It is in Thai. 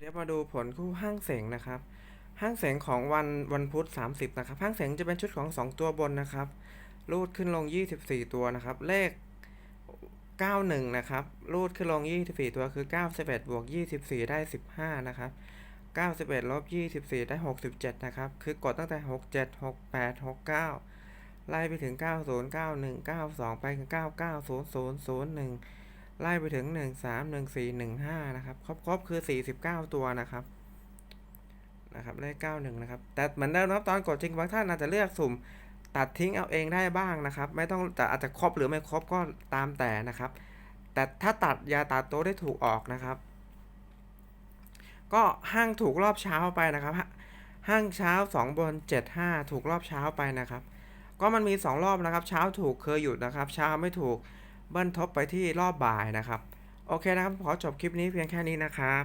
เดี๋ยวมาดูผลคู่ห้างเสงนะครับ ห้างเสงของวันวันพุธ 30 นะครับ ห้างเสงจะเป็นชุดของ 2 ตัวบนนะครับ รูดขึ้นลง 24 ตัวนะครับ เลข 91 นะครับ รูดขึ้นลง 24 ตัวคือ 91บวก24 ได้ 15 นะครับ 91ลบ24 ได้ 67 นะครับ คือกดตั้งแต่ 67 68 69 ไล่ไปถึง 90 91 92 ไปถึง 99 00 01 ไล่ไปถึง 1 3 1 4 1 5 นะครับ ครบครบคือ 49 ตัวนะครับ นะครับเลข91 นะครับ แต่เหมือนเดิมนะครับตอนกดจริงบางท่านอาจจะเลือกสุ่ม ตัดทิ้งเอาเองได้บ้างนะครับ ไม่ต้องแต่อาจจะครบหรือไม่ครบก็ตามแต่นะครับ แต่ถ้าตัดอย่าตัดโต๊ได้ถูกออกนะครับ ก็ห้างถูกรอบเช้าไปนะครับ ห้างเช้า 2 บน 75 ถูกรอบเช้าไปนะครับ ก็มันมี 2 รอบนะครับ เช้าถูกเคยหยุดนะครับ เช้าไม่ถูก เบิ้ลทบไปที่รอบบ่ายนะครับ โอเคนะครับ ขอจบคลิปนี้เพียงแค่นี้นะครับ